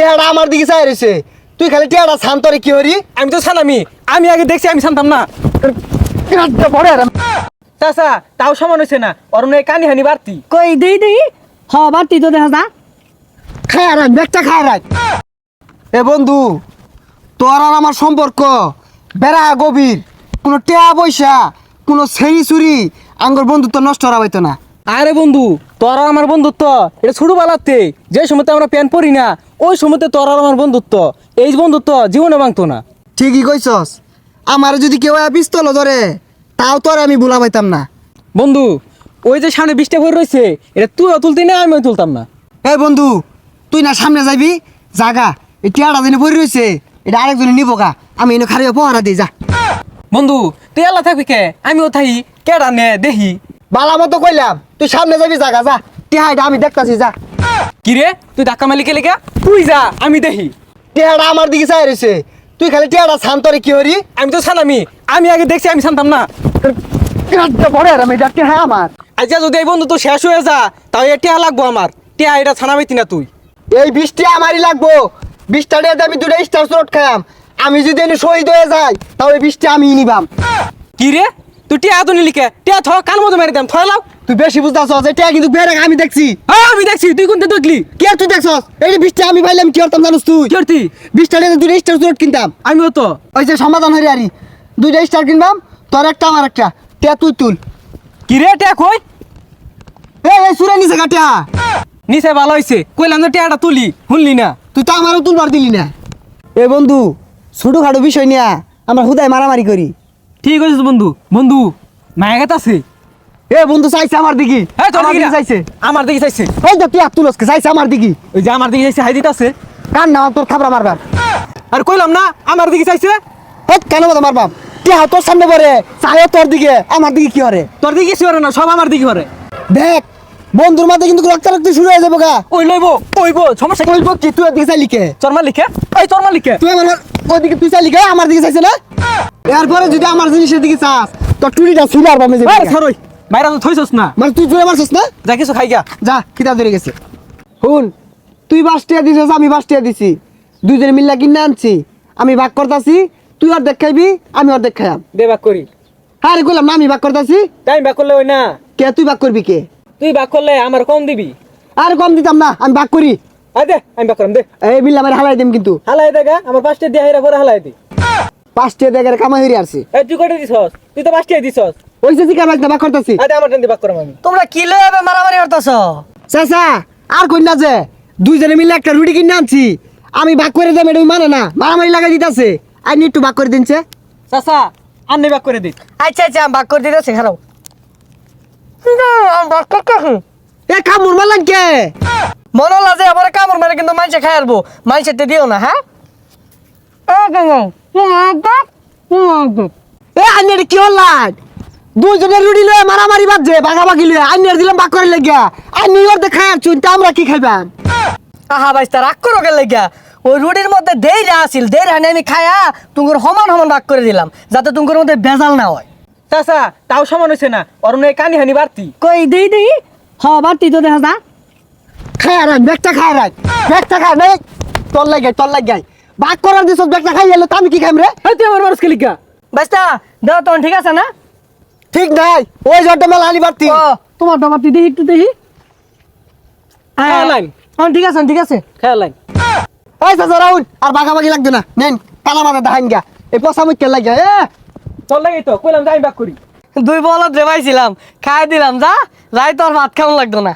টিয়াটা আমার দিকে চাই রয়েছে তুই খালি টিয়াটা শান্তরে কি হরি আমি তো ছানামি আমি আগে দেখছি আমি জানতাম না। পড়ে চাচা তাও সমান হয়েছে না ওর নয় কানি হানি বাড়তি। কই দেই দেই। হ বাড়তি তো দেখা যা। খায় রাখ ব্যাগটা খায় রাখ এ বন্ধু তোর আর আমার সম্পর্ক বেড়া গভীর। কোনো টেয়া পয়সা কোনো ছেড়ি চুরি আঙ্গর বন্ধুত্ব নষ্ট হওয়া হইতো না। আরে বন্ধু তোর আর আমার বন্ধুত্ব এটা ছোট বেলাতে যে সময়তে আমরা প্যান্ট পরি না ওই সময়তে তোর আর আমার বন্ধুত্ব এই বন্ধুত্ব জীবনে ভাঙতো না। ঠিকই কইছস। আমার যদি কেউ পিস্তল ধরে তাও তোর আমি ভুলা পাইতাম না। বন্ধু ওই যে সামনে বৃষ্টি পড়ে রয়েছে এটা তুইও তুলতি না আমিও তুলতাম না। এই বন্ধু তুই না সামনে যাবি জাগা এই টিয়াটা দিনে পড়ে রয়েছে এটা আরেকজনে নিব গা। আমি এনে খারিয়ে পহারা দিই যা। বন্ধু তুই আল্লাহ থাকবি কে? আমিও থাকি কেডা নে দেখি বালা মতো কইলাম তুই সামনে যাবি জাগা যা। টিহাটা আমি দেখতাছি যা। কি রে? তুই ধাক্কা মালি কে লেখা তুই যা আমি দেখি। টিহাটা আমার দিকে চাই রয়েছে। তুই খালি টিয়াটা শান্তরে কি হরি? আমি তো ছানামি আমি আগে দেখছি আমি জানতাম না। আর আমি টিহা আমার। আচ্ছা যদি এই বন্ধু তো শেষ হয়ে যা তাও এ টিয়া লাগবো আমার। টিয়া এটা ছানামিতি না তুই। এই বৃষ্টি আমারই লাগবো। বৃষ্টিটা দিয়ে আমি দুটা স্টার স্রোট খায়াম আমি যদি এনে শহীদ হয়ে যাই তাহলে বৃষ্টি আমি নিবাম। কি রে? তুই টিয়া তো নিলিকে টিয়া থ কান মতো মেরে দাম থয় লাও। তুই বেশি বুঝতেছ এটা কিন্তু বেড়ে আমি দেখছি। হ্যাঁ আমি দেখছি তুই কোনটা দেখলি? কি আর তুই দেখছস? এই বৃষ্টি আমি পাইলাম কি করতাম জানোস তুই? কি করতি? বৃষ্টিটা দিয়ে দুটা স্টার স্রোট কিনতাম। আমিও তো। ওই যে সমাধান হরি আরি। দুইটা স্টার কিনবাম তোর একটা আমার একটা। টিয়া তুই তুল। কি রে টিয়া কই? এ এই সুরে নিছে কাটিয়া নিচে ভালো হয়েছে কইলাম যে টিয়াটা তুলি শুনলি না? তুই তো আমারও তুলবার দিলি না। এ বন্ধু ছোটখাটো বিষয় নিয়া আমরা হুদায় মারামারি করি। ঠিক আছে বন্ধু। বন্ধু মায়া গেত আছে এ বন্ধু চাইছে আমার দিকে এই তোর আমার দিকে দিকে চাইছে। আমার দিকে চাইছে। তো তুই আর তুলসকে চাইছে আমার দিকে ওই যে আমার দিকে চাইছে হাই কার না তোর থাবড়া মারবার। আর কইলাম না আমার দিকে চাইছে? কেন হাত তোর সামনে পরে চাইও তোর দিকে আমার দিকে কি হরে? তোর দিকে কিছু করে না সব আমার দিকে করে দেখ বন্ধুর কিন্তু রক্তারক্তি শুরু হয়ে যাব গা। ওই লইব ওইব সমস্যা কি? কইব কি তুই চরমা লিখে এই চরমা লিখে তুই আমার আমার দিকে চাইছে না? এরপরে যদি আমার জিনিসের দিকে চাস তোর শুনার বামে আরে যাবে সরই বাইরে তো থইছস না। মানে তুই জুড়ে মারছিস না? যা কিছু খাই গা। যা কিতাব ধরে গেছে। শুন তুই বাস টিয়া দিছিস আমি বাস টিয়া দিছি। দুইজনে মিল্লা কিনে আনছি। আমি ভাগ করতাছি তুই অর্ধেক খাইবি আমি অর্ধেক খাইয়াম। দে বাক করি। হ্যাঁ রে কইলাম না আমি ভাগ করতাছি। তাই বাক করলে ওই না। কে তুই ভাগ করবি কে? তুই বাক করলে আমার কম দিবি। আর কম দিতাম না আমি ভাগ করি। দে আমি বাক করাম দে। এই মিল্লা আমার হালাই দিম কিন্তু। হালাই দেখা আমার পাঁচটা দিয়ে হাইরা পরে হালাই দি। পাঁচ টিয়া দেখে কামাই হইরে আসছি এই তুই কয়টা দিছস? তুই তো পাঁচটা দিছস। ওই যে জিকা ভাগ ভাগ করতাছি আয় আমার টেন বাক আমি। তোমরা কি লয়ে এবে মারামারি করতেছ? চাচা আর কই না যে দুইজনে মিলে একটা রুটি কিনে আনছি। আমি ভাগ করে দেব এটা মানে না। মারামারি লাগাই দিতাছে। আর একটু ভাগ করে দিনছে। চাচা আন্নে বাক করে দিত আচ্ছা আচ্ছা আমি ভাগ করে দিতেছি খারাপ। এ কামড় মারলাম কে? মনে হলো যে আমার কামড় মেরে কিন্তু মাইসে খাই আলবো মাইসে দিও না হ্যাঁ? এ আন্নের কি হল্লান দুইজনে রুটি লয়ে মারামারি বাজছে ভাগাভাগি লয়ে। আন্নের দিলাম ভাগ করে লেগিয়া। আন্নি ওর দেখাই আর চুনটা আমরা কি খাইবাম? আহা বাইস্তা রাগ করো কে লেগা ওই রুটির মধ্যে দেইরা আসিল দেইরা হানি আমি খায়া তুঙ্গুর সমান সমান ভাগ করে দিলাম যাতে তুঙ্গুর মধ্যে বেজাল না হয়। চাচা তাও সমান হয়েছে না ওর নয় কানি হানি বাড়তি। কই দেই দেই। হ বাড়তি তো দেখা যা খাই আর ব্যাগটা খাই রাখ ব্যাগটা খাই নাই তোর লাগাই তোর লাগাই। ভাগ করার দিছ ব্যাগটা খাই এলো তো আমি কি খাইম রে? তুই আমার মানুষকে লিখা বাইস্তা দেও তখন ঠিক আছে না? ঠিক নাই। ওই জটটা মেলা আনি বাড়তি। তোমার বাবাটি দেখি একটু দেখি। লাইন। হ্যাঁ ঠিক আছে ঠিক আছে। খেয়াল লাইন এই চাচা রাহুল আর ভাগাভাগি লাগবে না। নেন কালা মাথা দেখাইন গা। এই পচা মুখ লাগে এ! তোর লাগেই তো কইলাম যাই বাক করি। দুই বলত রেবাইছিলাম খাই দিলাম যা। যাই তোর ভাত খাওয়া লাগতো না।